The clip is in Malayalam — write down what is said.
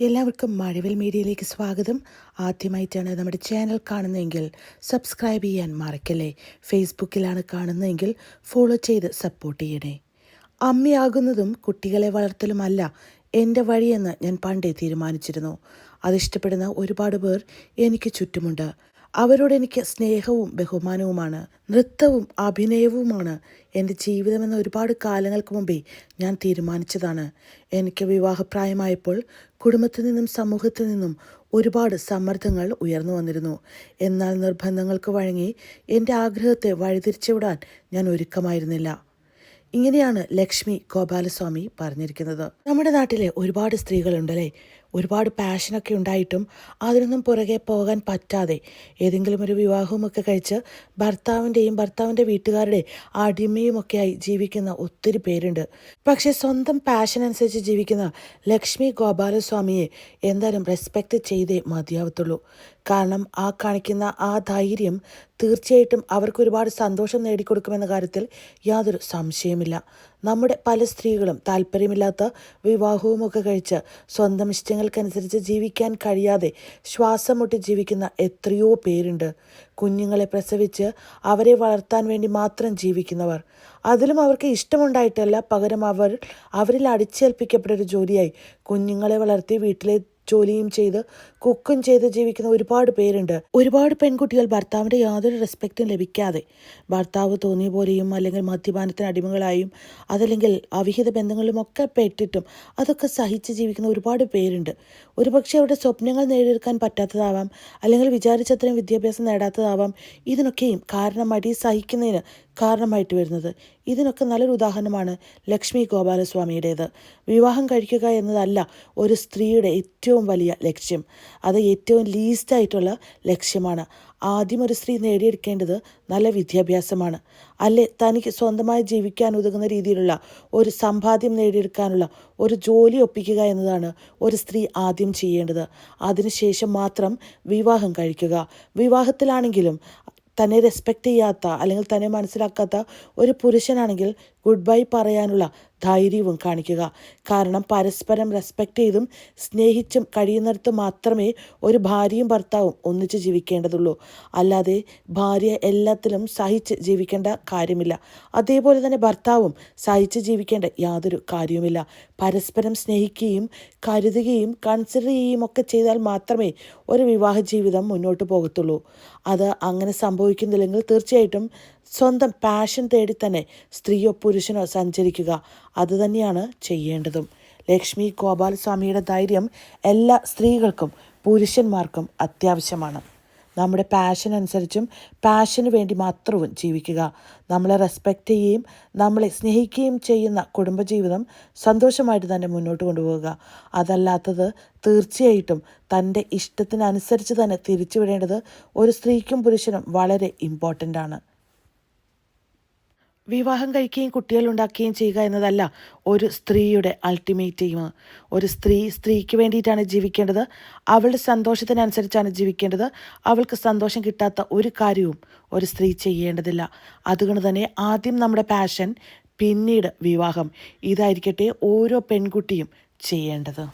എല്ലാവർക്കും മഴവിൽ മീഡിയയിലേക്ക് സ്വാഗതം. ആദ്യമായിട്ടാണ് നമ്മുടെ ചാനൽ കാണുന്നതെങ്കിൽ സബ്സ്ക്രൈബ് ചെയ്യാൻ മറക്കല്ലേ. ഫേസ്ബുക്കിലാണ് കാണുന്നതെങ്കിൽ ഫോളോ ചെയ്ത് സപ്പോർട്ട് ചെയ്യണേ. അമ്മയാകുന്നതും കുട്ടികളെ വളർത്തലുമല്ല എന്റെ വഴിയെന്ന് ഞാൻ പണ്ടേ തീരുമാനിച്ചിരുന്നു. അതിഷ്ടപ്പെടുന്ന ഒരുപാട് പേർ എനിക്ക് ചുറ്റുമുണ്ട്. അവരോട് എനിക്ക് സ്നേഹവും ബഹുമാനവുമാണ് നൃത്തവും അഭിനയവുമാണ് എന്റെ ജീവിതമെന്ന ഒരുപാട് കാലങ്ങൾക്ക് മുമ്പേ ഞാൻ തീരുമാനിച്ചതാണ്. എനിക്ക് വിവാഹപ്രായമായപ്പോൾ കുടുംബത്തിൽ നിന്നും സമൂഹത്തിൽ നിന്നും ഒരുപാട് സമ്മർദ്ദങ്ങൾ ഉയർന്നു വന്നിരുന്നു. എന്നാൽ നിർബന്ധങ്ങൾക്ക് വഴങ്ങി എന്റെ ആഗ്രഹത്തെ വഴിതിരിച്ചുവിടാൻ ഞാൻ ഒരുക്കമായിരുന്നില്ല. ഇങ്ങനെയാണ് ലക്ഷ്മി ഗോപാലസ്വാമി പറഞ്ഞിരിക്കുന്നത്. നമ്മുടെ നാട്ടിലെ ഒരുപാട് സ്ത്രീകളുണ്ടല്ലേ? ഒരുപാട് പാഷനൊക്കെ ഉണ്ടായിട്ടും അതിനൊന്നും പുറകെ പോകാൻ പറ്റാതെ ഏതെങ്കിലും ഒരു വിവാഹവുമൊക്കെ കഴിച്ച് ഭർത്താവിന്റെയും ഭർത്താവിന്റെ വീട്ടുകാരുടെ അടിമയുമൊക്കെയായി ജീവിക്കുന്ന ഒത്തിരി പേരുണ്ട്. പക്ഷേ സ്വന്തം പാഷൻ അനുസരിച്ച് ജീവിക്കുന്ന ലക്ഷ്മി ഗോപാലസ്വാമിയെ എന്തായാലും റെസ്പെക്റ്റ് ചെയ്തേ മതിയാവത്തുള്ളൂ. കാരണം ആ കാണിക്കുന്ന ആ ധൈര്യം തീർച്ചയായിട്ടും അവർക്ക് ഒരുപാട് സന്തോഷം നേടിക്കൊടുക്കുമെന്ന കാര്യത്തിൽ യാതൊരു സംശയമില്ല നമ്മുടെ പല സ്ത്രീകളും താല്പര്യമില്ലാത്ത വിവാഹവുമൊക്കെ കഴിച്ച് സ്വന്തം ഇഷ്ടങ്ങൾക്കനുസരിച്ച് ജീവിക്കാൻ കഴിയാതെ ശ്വാസം മുട്ടി ജീവിക്കുന്ന എത്രയോ പേരുണ്ട്. കുഞ്ഞുങ്ങളെ പ്രസവിച്ച് അവരെ വളർത്താൻ വേണ്ടി മാത്രം ജീവിക്കുന്നവർ. അതിലും അവർക്ക് ഇഷ്ടമുണ്ടായിട്ടല്ല പകരം അവർ അവരിൽ അടിച്ചേൽപ്പിക്കപ്പെട്ട ഒരു ജോലിയായി കുഞ്ഞുങ്ങളെ വളർത്തി വീട്ടിലെ ജോലിയും ചെയ്ത് കുക്കും ചെയ്ത് ജീവിക്കുന്ന ഒരുപാട് പേരുണ്ട്. ഒരുപാട് പെൺകുട്ടികൾ ഭർത്താവിന്റെ യാതൊരു റെസ്പെക്റ്റും ലഭിക്കാതെ ഭർത്താവ് തോന്നിയ പോലെയും അല്ലെങ്കിൽ മദ്യപാനത്തിന് അടിമകളായും അതല്ലെങ്കിൽ അവിഹിത ബന്ധങ്ങളിലുമൊക്കെ പെട്ടിട്ടും അതൊക്കെ സഹിച്ച് ജീവിക്കുന്ന ഒരുപാട് പേരുണ്ട്. ഒരുപക്ഷെ അവരുടെ സ്വപ്നങ്ങൾ നേടിയെടുക്കാൻ പറ്റാത്തതാവാം അല്ലെങ്കിൽ വിചാരിച്ചത്രയും വിദ്യാഭ്യാസം നേടാത്തതാവാം ഇതിനൊക്കെയും കാരണമായിട്ട് ഈ സഹിക്കുന്നതിന് കാരണമായിട്ട് വരുന്നത്. ഇതിനൊക്കെ നല്ലൊരു ഉദാഹരണമാണ് ലക്ഷ്മി ഗോപാലസ്വാമിയുടേത്. വിവാഹം കഴിക്കുക എന്നതല്ല ഒരു സ്ത്രീയുടെ ഏറ്റവും വലിയ ലക്ഷ്യം. അത് ഏറ്റവും ലീസ്റ്റ് ആയിട്ടുള്ള ലക്ഷ്യമാണ്. ആദ്യം ഒരു സ്ത്രീ നേടിയെടുക്കേണ്ടത് നല്ല വിദ്യാഭ്യാസമാണ്. അല്ലെ തനിക്ക് സ്വന്തമായി ജീവിക്കാൻ ഉതകുന്ന രീതിയിലുള്ള ഒരു സമ്പാദ്യം നേടിയെടുക്കാനുള്ള ഒരു ജോലി ഒപ്പിക്കുക എന്നതാണ് ഒരു സ്ത്രീ ആദ്യം ചെയ്യേണ്ടത്. അതിനുശേഷം മാത്രം വിവാഹം കഴിക്കുക. വിവാഹത്തിലാണെങ്കിലും തന്നെ റെസ്പെക്റ്റ് ചെയ്യാത്ത അല്ലെങ്കിൽ തന്നെ മനസ്സിലാക്കാത്ത ഒരു പുരുഷനാണെങ്കിൽ ഗുഡ് ബൈ പറയാനുള്ള ധൈര്യവും കാണിക്കുക. കാരണം പരസ്പരം റെസ്പെക്റ്റ് ചെയ്തും സ്നേഹിച്ചും കഴിയുന്നിടത്ത് മാത്രമേ ഒരു ഭാര്യയും ഭർത്താവും ഒന്നിച്ച് ജീവിക്കേണ്ടതുള്ളൂ. അല്ലാതെ ഭാര്യ എല്ലാത്തിലും സഹിച്ച് ജീവിക്കേണ്ട കാര്യമില്ല. അതേപോലെ തന്നെ ഭർത്താവും സഹിച്ച് ജീവിക്കേണ്ട യാതൊരു കാര്യവുമില്ല. പരസ്പരം സ്നേഹിക്കുകയും കരുതുകയും കൺസിഡർ ചെയ്യുകയും ഒക്കെ ചെയ്താൽ മാത്രമേ ഒരു വിവാഹ ജീവിതം മുന്നോട്ട് പോകത്തുള്ളൂ. അത് അങ്ങനെ സംഭവിക്കുന്നില്ലെങ്കിൽ തീർച്ചയായിട്ടും സ്വന്തം പാഷൻ തേടി തന്നെ സ്ത്രീയോ പുരുഷനോ സഞ്ചരിക്കുക. അതുതന്നെയാണ് ചെയ്യേണ്ടതും. ലക്ഷ്മി ഗോപാലസ്വാമിയുടെ ധൈര്യം എല്ലാ സ്ത്രീകൾക്കും പുരുഷന്മാർക്കും അത്യാവശ്യമാണ്. നമ്മുടെ പാഷൻ അനുസരിച്ചും പാഷന് വേണ്ടി മാത്രവും ജീവിക്കുക. നമ്മളെ റെസ്പെക്റ്റ് ചെയ്യുകയും നമ്മളെ സ്നേഹിക്കുകയും ചെയ്യുന്ന കുടുംബജീവിതം സന്തോഷമായിട്ട് തന്നെ മുന്നോട്ട് കൊണ്ടുപോവുക. അതല്ലാത്തത് തീർച്ചയായിട്ടും തന്റെ ഇഷ്ടത്തിനനുസരിച്ച് തന്നെ തിരിച്ചുവിടേണ്ടത് ഒരു സ്ത്രീക്കും പുരുഷനും വളരെ ഇമ്പോർട്ടന്റ് ആണ്. വിവാഹം കഴിക്കുകയും കുട്ടികൾ ഉണ്ടാക്കുകയും ചെയ്യുക എന്നതല്ല ഒരു സ്ത്രീയുടെ അൾട്ടിമേറ്റ് എയിം ഒരു സ്ത്രീ സ്ത്രീക്ക് വേണ്ടിയിട്ടാണ് ജീവിക്കേണ്ടത്. അവളുടെ സന്തോഷത്തിനനുസരിച്ചാണ് ജീവിക്കേണ്ടത്. അവൾക്ക് സന്തോഷം കിട്ടാത്ത ഒരു കാര്യവും ഒരു സ്ത്രീ ചെയ്യേണ്ടതില്ല. അതുകൊണ്ട് തന്നെ ആദ്യം നമ്മുടെ പാഷൻ പിന്നീട് വിവാഹം. ഇതായിരിക്കട്ടെ ഓരോ പെൺകുട്ടിയും ചെയ്യേണ്ടത്.